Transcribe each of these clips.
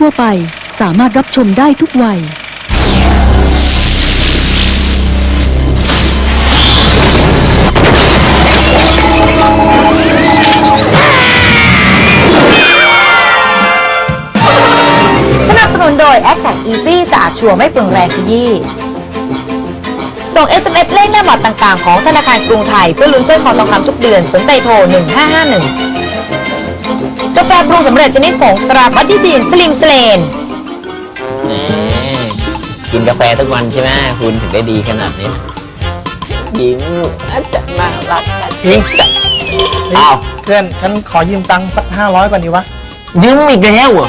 ทั่วไปสามารถรับชมได้ทุกวัยสนับสนุนโดย a c t a c Easy สะอาดชัวร์ไม่เปลืองแรงขยี้ส่ง SMS เลขหน้าบัตรต่างๆ ของธนาคารกรุงไทย เพื่อลุ้นสร้อยคอทองคำทุกเดือน สนใจโทร 1551กาแฟปรุงสำเร็จชนิดผงตราบัตตี้ดีนสลิมสเลนกินกาแฟทุกวันใช่ไหมคุณถึงได้ดีขนาดนี้ยิ้มอาจจะน่ารักยิงอ้าวเพื่อนฉันขอยืมตังค์สักห้าร้อยก่อนดีวะ ยืมอีกแล้วเหรอ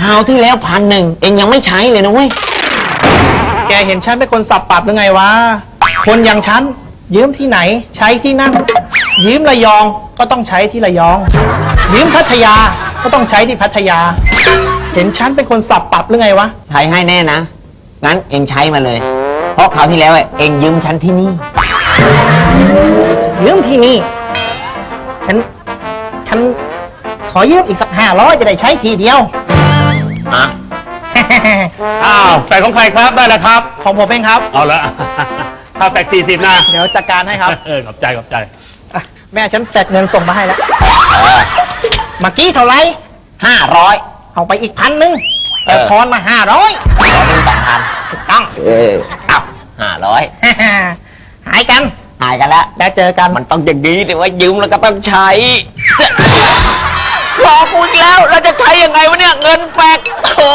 คราวที่แล้วพันหนึ่งเองยังไม่ใช้เลยนะเว้ยแกเห็นฉันเป็นคนสับปรับหรือไงวะ คนอย่างฉันยืมที่ไหนใช้ที่นั่น ยืมระยองก็ต้องใช้ที่ระยอง ยืมพัทยาก็ต้องใช้ที่พัทยา เห็นฉันเป็นคนสับปรับหรือไงวะ ใช้ให้แน่นะ งั้นเองใช้มาเลย เพราะคราวที่แล้วอะเองยืมฉันที่นี่ ยืมที่นี่ ฉัน ฉันขอยืมอีกสักห้าร้อยจะได้ใช้ทีเดียว อะอ้าวแฟกของใครครับได้แล้วครับ ของผมเองครับ เอาละ ถ้าแฟกสี่สิบนะเดี๋ยวจัดการให้ครับ เออขอบใจขอบใจ อะแม่ฉันแฟกเงินส่งมาให้แล้ว เมื่อกี้เท่าไหร่ห้าร้อยเอาไปอีกพันหนึ่งแต่เออ ทอนมาห้าร้อยขอเป็นสองพันถูกต้อง เอออ้าวห้าร้อยหายกัน หายกันแล้ว แล้วเจอกัน มันต้องอย่างนี้สิว่ายืมแล้วก็ต้องใช้รอกูอีกแล้วเราจะใช้ยังไงวะเนี่ย เงินแฟกโอ้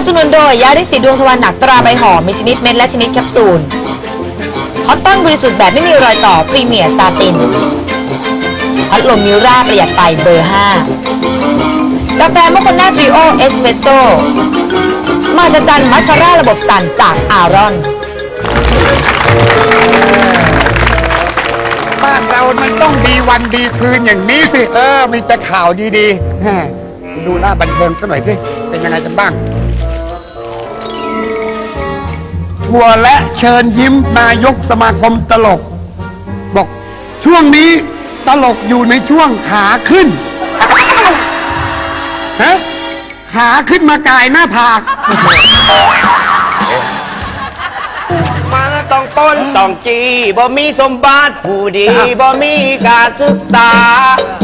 บสนุนโดยยาริสีดวงทวารหนักตราใบหอมมีชนิดเม็ดและชนิดแคปซูลคอตตอนบริสุทธิ์แบบไม่มีรอยต่อพรีเมียร์ซาตินพัดลมมิวราประหยัดไฟเบอร์ 5 กาแฟมอคคนาทริโอเอสเปรสโซ่มาสจันมัคคาร่าระบบสั่นจากอารอน บ้านเรามันต้องดีวันดีคืนอย่างนี้สิ เออ มีแต่ข่าวดีๆแหมดูหน้าบันเทิงสักหน่อยสิ เป็นยังไงกันบ้าง ทัวร์และเชิญยิ้มนายกสมาคมตลก บอกช่วงนี้ตลกอยู่ในช่วงขาขึ้นฮะขาขึ้นมากายหน้าผากมันต้องต้นต้องจีบ่มีสมบัติผู้ดีบ่มีการศึกษา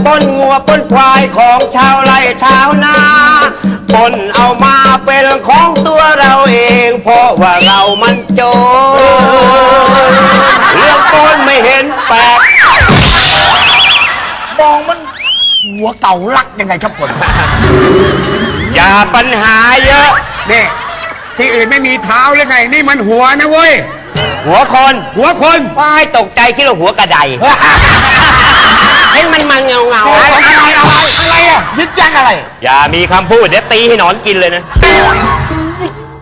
ปนงัวปนควายของชาวไร่ชาวนา ปนเอามาเป็นของตัวเราเอง เพราะว่าเรามันโจรเรื่องปนไม่เห็นแปลกมองมันหัวเก่าลักยังไงชับผลอย่าปัญหาเยอะ นี่ที่อื่นไม่มีเท้าหรือไง นี่มันหัวนะเว้ย หัวคน หัวคนป้ายตกใจคิดว่าหัวกระได เห็นมันมันเงาเงาๆอะไรอะไรอะไรอะไรอะยึดยักอะไร อย่ามีคำพูดเดี๋ยวตีให้หนอนกินเลยนะ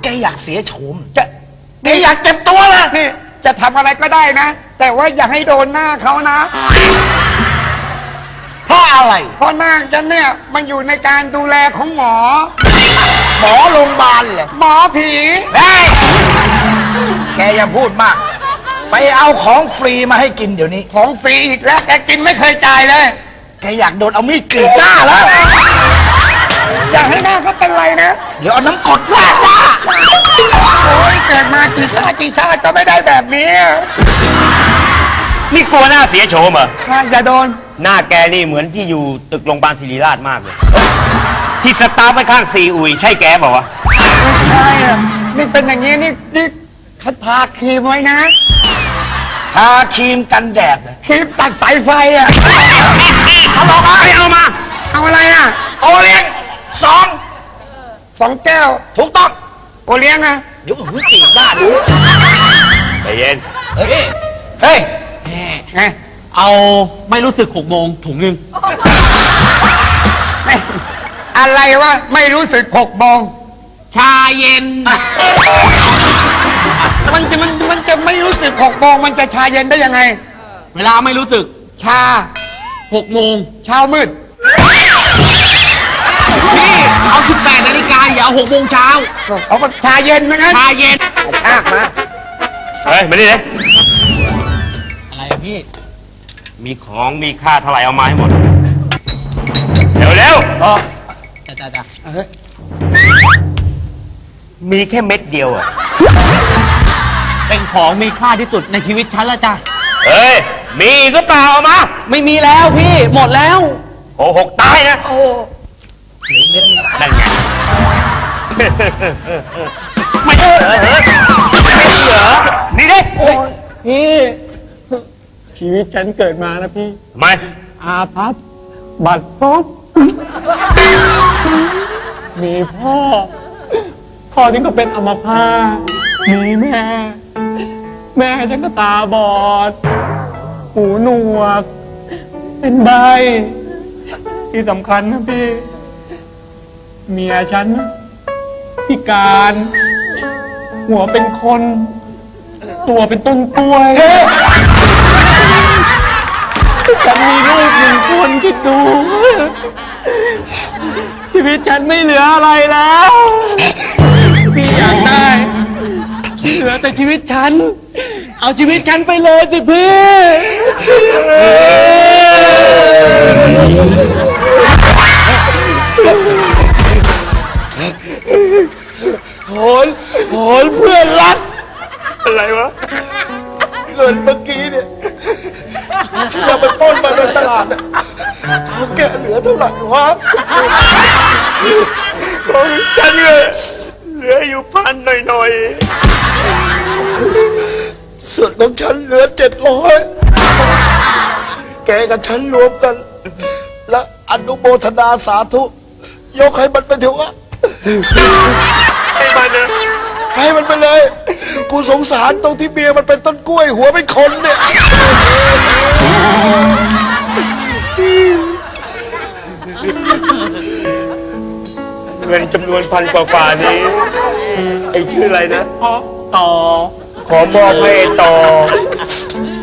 แกอยากเสียโฉมจะแกอยากเจ็บตัวละนี่จะทำอะไรก็ได้นะ แต่ว่าอย่าให้โดนหน้าเขานะเพราะอะไรเพราะหน้าฉันเนี่ยมันอยู่ในการดูแลของหมอ หมอโรงพยาบาลเหรอหมอผีได้แกอย่าพูดมาก ไปเอาของฟรีมาให้กินเดี๋ยวนี้ ของฟรีอีกแล้วแกกินไม่เคยจ่ายเลยแกอยากโดนเอามีดกรีดหน้าแล้ว อย่าให้หน้าเขาเป็นไรนะเดี๋ยวเอาน้ำกรดลาดซะโอ้ยเกิดมากี่ชาติกี่ชาติก็ไม่ได้แบบนี้นี่กลัวหน้าเสียโฉมเหรอ น่าจะโดนหน้าแกนี่เหมือนที่อยู่ตึกโรงพยาบาลศิริราชมากเลย ที่สตาร์ฟไว้ข้างซีอุยใช่แกเปล่าวะใช่อะนี่เป็นอย่างนี้นี่นี่เขาทาครีมไว้นะ ทาครีมกันแดดนะครีมตัดสายไฟอะเอาลงมาเอามา เอาอะไรอะ โอเลี้ยงสองสองแก้ว ถูกต้อง โอเลี้ยงนะเดี๋ยวผมกรีดหน้าดูใจเย็นเฮ้ยไงเอาไม่รู้สึกหกโมงถุงหนึ่งไม่อะไรวะไม่รู้สึกหกโมงชาเย็น มันจะมันมันจะไม่รู้สึกหกโมงมันจะชาเย็นได้ยังไง เวลาไม่รู้สึกชาหกโมงเช้ามืดพี่เอา18นาฬิกาอย่าเอา6โมงเช้าเอาก็ชาเย็นนะงั้นชาเย็นชากมาเฮ้ยมาดิเลยอะไรอะพี่ มีของมีค่าเท่าไหร่เอามาให้หมด เร็วเร็วอ๋อจ้าจ้าจ้าๆมีแค่เม็ดเดียวอะ เป็นของมีค่าที่สุดในชีวิตฉันแล้วจ้ะ เฮ้ย มีอีกหรือเปล่าเอามาไม่มีแล้วพี่ หมดแล้วโอ้หกตายนะ โอ้นั่นไง ไม่เหรอไม่เหรอนี่ดิพี่ ชีวิตฉันเกิดมานะพี่ ทำไม อาพับบัตรซบมีพ่อ พ่อนี่ก็เป็นอัมพาตมีแม่ แม่ฉันก็ตาบอด หูหนวก เป็นใบ ที่สำคัญนะพี่ เมียฉันน่ะพิการ หัวเป็นคน ตัวเป็นต้นกล้วย ฉันมีลูกหนึ่งคนคิดดู ชีวิตฉันไม่เหลืออะไรแล้ว พี่อยากได้ เหลือแต่ชีวิตฉัน เอาชีวิตฉันไปเลยสิพี่ โหนโหนเพื่อนรัก อะไรวะเงินเมื่อกี้เนี่ยที่เราไปปล้นมาในตลาดเนี่ยเขาแกะเหลือเท่าไหร่วะของฉันเนี่ยเหลืออยู่พันหน่อย ส่วนของฉันเหลือเจ็ดร้อยแกกับฉันรวมกัน และอนุโมทนาสาธุ ยกให้มันไปเถอะวะๆให้มันนะให้มันไปเลย กูสงสารตรงที่เมียมันเป็นต้นกล้วย หัวเป็นคนเนี่ย เงินจำนวนพันกว่าๆนี้ ไอ้ชื่ออะไรนะเพราะต่อ ขอมอบให้ไอ้ต่อ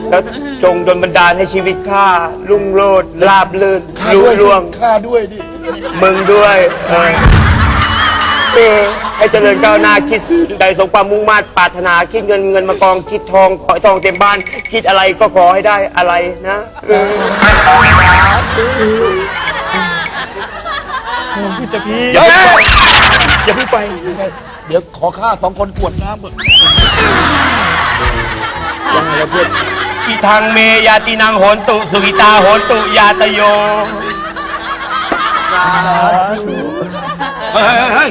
แล้วจงดลบันดาลให้ชีวิตข้ารุ่งโรจน์ราบลื่นข้าลุด้วยล่วง ข้าด้วยดิ มึงด้วยเออเออให้เจริญก้าวหน้าคิดสิ่งใดสมความมุ่งมา่ปรารถนาคิดเงินเงินมากองคิดทองขอให้ทองเต็มบ้าน คิดอะไรก็ขอให้ได้อะไรนะเออจะพี่อย่าเพิ่งไปอย่า เพิ่งไปเดี๋ยวขอข้าสองคนกวดน้ำก่อนอีทางเมยาตินังโหนตุสุวิตาโหนตุยาตโยสาธุเฮ้ยเฮ้ยเฮ้ย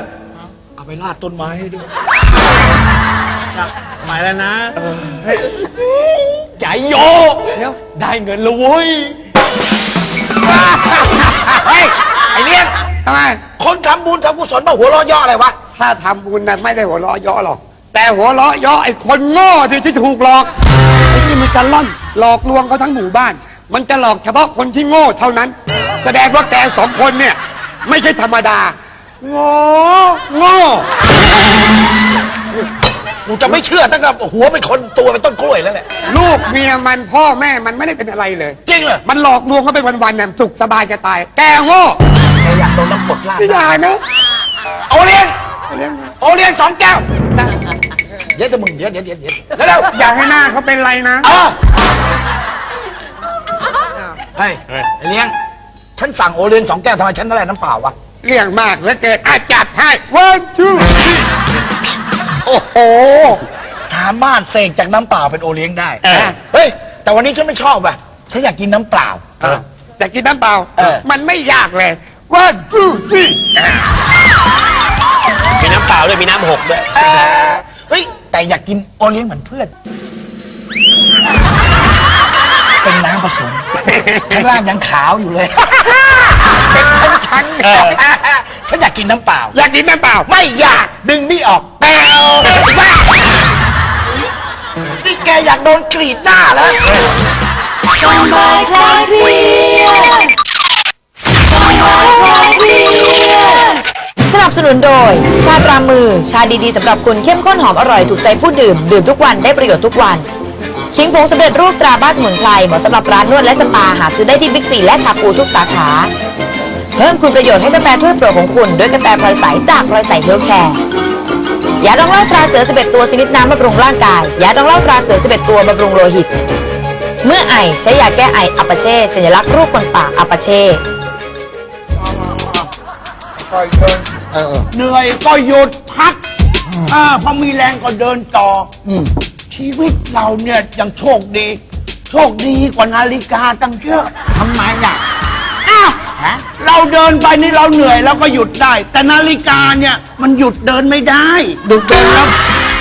เอาไปลาดต้นไม้ให้ด้วยหมายแล้วนะใจโยได้เงินแล้วเว้ยเฮ้ยไอ้เลี้ยงทำไมคนทำบุญทำกุศลมาหัวเราะเย่ออะไรวะ ถ้าทำบุญนะไม่ได้หัวเราะเยาะหรอก แต่หัวเราะเยาะไอ้คนโง่ที่ที่ถูกหลอกไอ้ที่มันจะล่อนหลอกลวงเขาทั้งหมู่บ้าน มันจะหลอกเฉพาะคนที่โง่เท่านั้น แสดงว่าแกสองคนเนี่ย ไม่ใช่ธรรมดา โง่โง่กูจะไม่เชื่อตั้งแต่หัวเป็นคนตัวเป็นต้นกล้วยแล้วแหละลูกเมียมันพ่อแม่มันไม่ได้เป็นอะไรเลย จริงเหรอมันหลอกลวงเขาไปวันๆเนี่ยสุขสบายจะตาย แกโง่แกอยากโดนน้ำกรดลาดไม่ได้นะโอเลี้ยง โอเลี้ยงสองแก้วเดี๋ยวจะมึงเดี๋ยวเดี๋ยวเดี๋ยวเดี๋ยวแล้วเร็วอย่าให้หน้าเขาเป็นไรนะ เออเฮ้ย ไอ้เลี้ยง ฉันสั่งโอเลี้ยงสองแก้วทำไมฉันนั่นแหละน้ำเปล่าวะ เรื่องมากเหลือเกินอาจัดให้ one two โอ้โห สามารถเสกจากน้ำเปล่าเป็นโอเลี้ยงได้เออ เฮ้ย แต่วันนี้ฉันไม่ชอบว่ะ ฉันอยากกินน้ำเปล่าอยากกินน้ำเปล่า เออ มันไม่ยากเลย one two three มี น้ำเปล่าด้วยมีน้ำหกด้วยเออเฮ้ยแต่อยากกินโอเลี้ยงเหมือนเพื่อน เป็นน้ำผสมข้างล่างยังขาวอยู่เลยเป็นชั้นๆเออฉันอยากกินน้ำเปล่า อยากกินน้ำเปล่า ไม่อยากดึงนี่ออกแปลวนี่แกอยากโดนกรีดหน้าแล้วสนับ สนุนโดย ชาตรามือ ชาดีๆสำหรับคุณเข้มข้นหอมอร่อยถูกใจผู้ดื่ม ดื่มทุกวันได้ประโยชน์ทุกวันคิงผงสำเร็จรูปตราบ้านสมุนไพรเหมาะสำหรับร้านนวดและสปาหาซื้อได้ที่บิ๊กซีและคาปูทุกสาขา เพิ่มคุณประโยชน์ให้กาแฟถ้วยโปรดของคุณ ด้วยกาแฟพลอยใสจากพลอยใสเฮลท์แคร์ยาดองเหล้าตราเสือ11ตัวชนิดน้ำบำรุงร่างกายยาดองเหล้าตราเสือ11ตัวบำรุงโลหิต เมื่อไอใช้ยาแก้ไออัปเช่สัญลักษณ์รูปคนปากอัปเช่ เหนื่อยก็หยุดพักอ่าพอมีแรงก็เดินต่ออชีวิตเราเนี่ยยังโชคดี โชคดีกว่านาฬิกาตั้งเยอะทำไมอะอ้าวเราเดินไปนี่เราเหนื่อยแล้วก็หยุดได้ แต่นาฬิกาเนี่ยมันหยุดเดินไม่ได้หยุดเดินแล้ว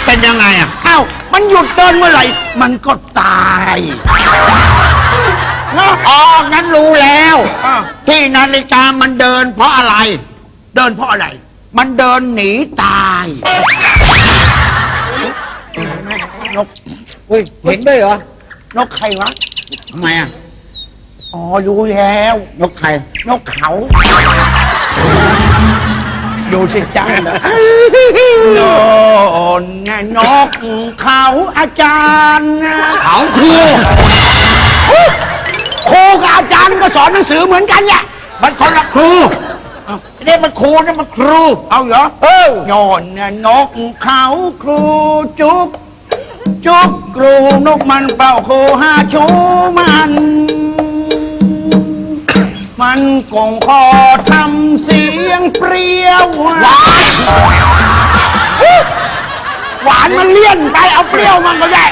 เป็นยังไงอะอ้าวมันหยุดเดินเมื่อไหร่ มันก็ตายอ๋องั้นรู้แล้ว ที่นาฬิกามันเดินเพราะอะไร เดินเพราะอะไร มันเดินหนีตายนกเฮ้ยเห็นด้วยเหรอ นกใครวะ ทำไมอะ อ๋อรู้แล้ว นกใคร นกเขา ดูสิจ้าโนนน่ะนกเขาอาจารย์เขาครูครูกับอาจารย์ก็สอนหนังสือเหมือนกันเนี่ยมันคนละครู นี่มันครูนี่มันครู เอาเหรอเออนอนน่ะนกเขาครูจุก จุกกรูนกมันเฝ้าโคหาชูมัน มันกงคอทำเสียงเปรี้ยวหวานหวานมันเลี่ยนไปเอาเปรี้ยวมันก็ได้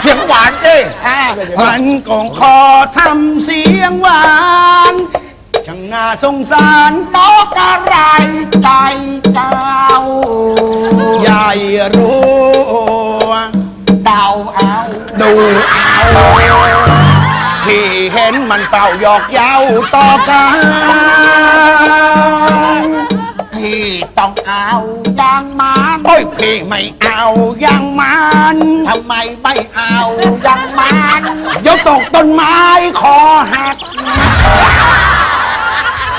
เสียงหวานดิมันกงคอทำเสียงหวาน ช่างน่าสงสารนกอะไรใจเจ้าใหญ่รู้เดาเอาดูเอาพี่เห็นมันเต่าหยอกเย้าต่อกันพี่ต้องเอาอย่างมันโอ้ยพี่ไม่เอาอย่างมันทำไมไม่เอาอย่างมันเดี๋ยวตกต้นไม้คอหัก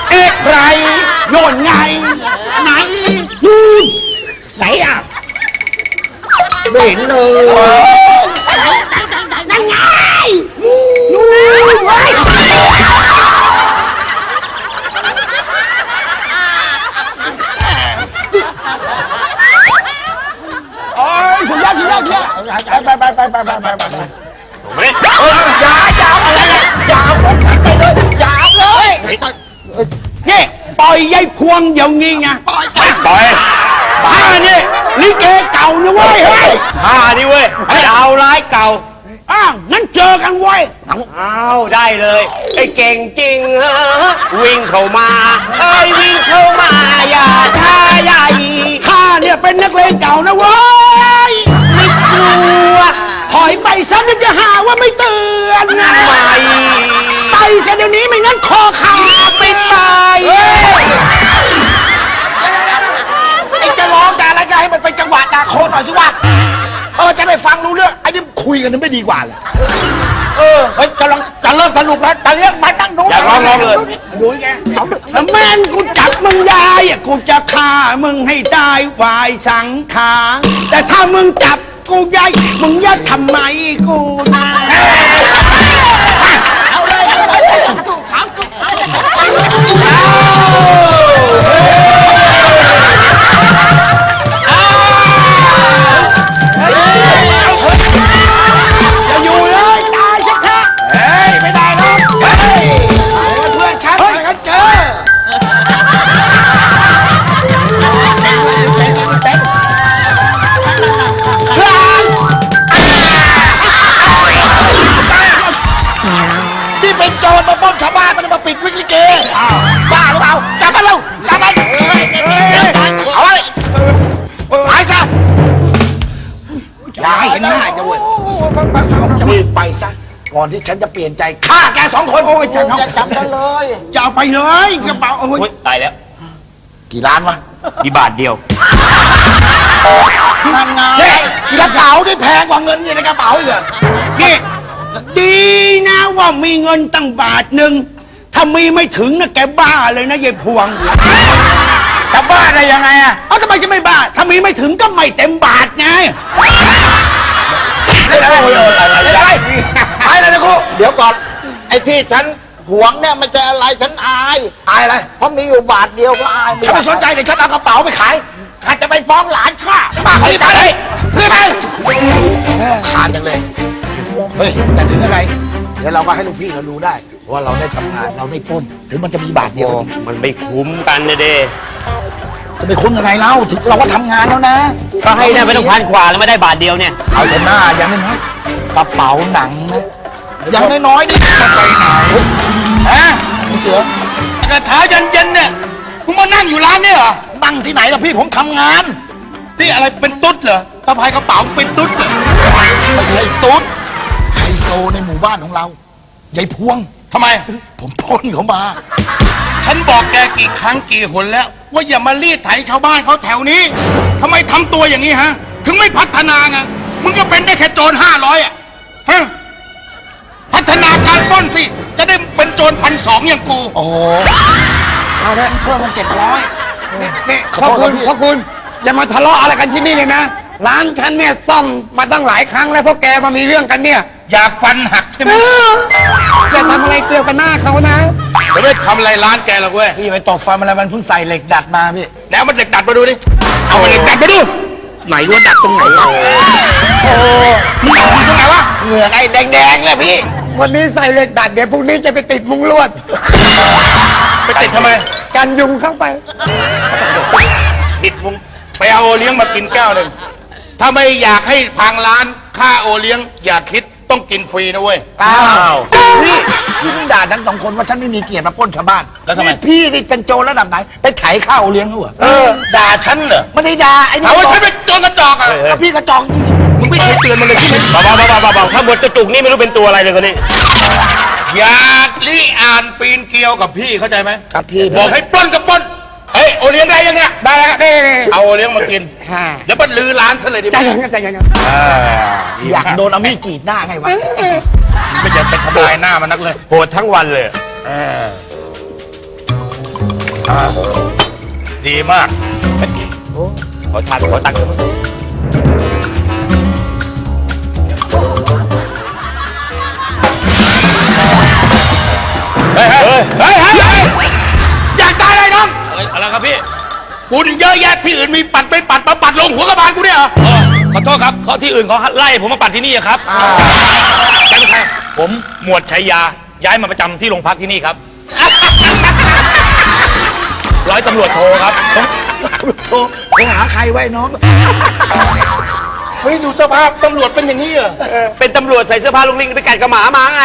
เอ๊ะไรโน่นไง ไหนนู่นไหนอะไม่เห็นเลยนั่น ยายพวงเดี๋ยวนี้ไงปล่อยปล่อยบ้านี่ลิเกเก่านะเว้ยเฮ้ยฮ่านี่เว้ยดาวร้ายเก่าอ้าวงั้นเจอกันเว้ยเอาได้เลยไอ้เก่งจริงเหรอวิ่งเข้ามาเอ้ยวิ่งเข้ามาอย่าช้าใหญ่ข้าเนี่ยเป็นนักเลงเก่านะเว้ย ให้มันเป็นจังหวะดาโคนหน่อยสิวะเออจะได้ฟังรู้เรื่องไอ้นี่คุยกันนี่ไม่ดีกว่าเลยเออเฮ้ยจะลองจะเริ่มสนุกแล้วจะเรียกมาตั้งดูอย่าร้องร้องเลยดูไงถ้าแม่นกูจับมึงได้อะกูจะฆ่ามึงให้ได้วายสังขารแต่ถ้ามึงจับกูได้มึงอย่าทำไมกูนะอย่า ก่อนที่ฉันจะเปลี่ยนใจฆ่าแกสองคนโอ้ยจะจะจับฉันเลยจะเอาไปเลยกระเป๋าโอ้ยโอ๊ยตายแล้วกี่ล้านวะกี่บาทเดียวนั่นไงกระเป๋าที่แพงกว่าเงินอยู่ในกระเป๋าอีกเหรอนี่ดีนะว่ามีเงินตั้งบาทหนึ่งถ้ามีไม่ถึงนะแกบ้าเลยนะยายพวงจะบ้าได้ยังไงอะเอ้าทำไมจะไม่บ้าถ้ามีไม่ถึงก็ไม่เต็มบาทไงไปเล ยนะครูเดี๋ยวก่อน ไอ้ที่ฉันหวงเนี่ยมันจะอะไรฉันอาย อายอะไรเพราะมีอยู่บาทเดียวก็อายฉันไม่สนใจเดี๋ยวฉันเอากระเป๋าไปขายข้าจะไปฟ้องหลานข้าป้าเขาไปเลยซื้อไปขาดจังเลย เฮ้ย แต่ถึงยังไงเดี๋ยวเราก็ให้ลูกพี่เราดูได้ ว่าเราได้ทำงานเราได้ปล้น ถึงมันจะมีบาทเดียว มันไม่คุ้มกันนะเดจะไปคุ้มยังไงเล่าถึงเราก็ทำงานแล้วนะ ก็ให้ได้ไปต้องพันกว่าแล้วไม่ได้บาทเดียวเนี่ย เอาเถอะหน้าอย่างน้อยๆกระเป๋าหนังนะ อย่างน้อยๆนี่มันไปไหนฮะคุณเสือแต่เช้าเย็นๆเนี่ยมึงมานั่งอยู่ร้านเนี่ยเหรอนั่งที่ไหนล่ะพี่ผมทำงานที่อะไรเป็นตุ๊ดเหรอสะพายกระเป๋าเป็นตุ๊ดเหรอไม่ใช่ตุ๊ดไฮโซในหมู่บ้านของเรายายพวงทำไม ผมพ้นเขามา ฉันบอกแกกี่ครั้งกี่หนแล้ว ว่าอย่ามารีดไถชาวบ้านเขาแถวนี้ทำไมทำตัวอย่างนี้ฮะ ถึงไม่พัฒนาไงมึงก็เป็นได้แค่โจรห้าร้อยอะฮะพัฒ นาการปล้นสิ จะได้เป็นโจรพันสองอย่างกูโอ้โหเอาละเพิ่มมันเจ็ดร้อยนี่ขอโทษครับพี่ พ่อคุณอย่ามาทะเลาะอะไรกันที่นี่เลยนะร้านฉันเนี่ยซ่อมมาตั้งหลายครั้งแล้วพวกแกมามีเรื่องกันเนี่ยอยากฟันหักใช่ไหมจะทำอะไรเกี่ยวกับหน้าเขานะ จะไม่ทำอะไรร้านแกหรอกเว้ยพี่ไปตบฟันมันอะไรมันเพิ่งใส่เหล็กดัดมาพี่แนวมันเหล็กดัดมาดูดิ เอามาเหล็กดัดมาดู ไหนว่าดัดตรงไหนวะโอ้มึงดัดอยู่ตรงไหนวะเหงือกไอ้แดงๆเลยพี่ วันนี้ใส่เหล็กดัดเดี๋ยวพรุ่งนี้จะไปติดมุงลวด ไปติดทำไม กันยุงเข้าไป ติดมุงไปเอาโอเลี้ยงมากินแก้วหนึ่งถ้าไม่อยากให้พังร้านค่าโอเลี้ยง อย่าคิดต้องกินฟรีนะเว้ย อ้าวพี่พี่เพิ่งด่าทั้งสองคนว่าฉันไม่มีเกียรติมาปล้นชาวบ้านแล้วทำไม นี่พี่นี่เป็นโจรระดับไหน ไปไถข้าวเลี้ยงเขาเหรอเออด่าฉันเหรอไม่ได้ด่าไอ้นี่ถามว่าฉันเป็นโจรกระจอกอะแล้วพี่กระจอกจริง มึงไม่เคยเตือนมันเลยใช่ไหมเบาๆเบาๆถ้าบทกระจุกนี่ไม่รู้เป็นตัวอะไรเลยคนนี้ อย่าลิอ่านปีนเกลียวกับพี่เข้าใจไหมครับพี่บอกให้ปล้นก็ปล้นเฮ้ยโอเลี้ยงได้ยังเนี่ยได้แล้วได้เอาโอเลี้ยงมากินเดี๋ยวมันลือร้านซะเลยดิใจยังใจยังอยากโดนเอามีดกรีดหน้าไงวะไม่จะไปทำลายหน้ามันนักเลยโหดทั้งวันเลยเอออ่าดีมากขอทานขอตักเพี่ฝุ่นเยอะแยะที่อื่นมีปัดไม่ปัดมาปัดลงหัวกระบาลกูเนี่ยเหรอขอโทษครับเขาที่อื่นเขาไล่ผมมาปัดที่นี่อะครับใช่ไหมใครผมหมวดชัยยาย้ายมาประจำที่โรงพักที่นี่ครับ ร้อยตำรวจโทครับโทรโทรหาใครไว้น้อง เฮ้ยดูสภาพตำรวจเป็นอย่างนี้เหรอเป็นตำรวจใส่เสื้อผ้าลุงลิงไปกัดกับหมามาไง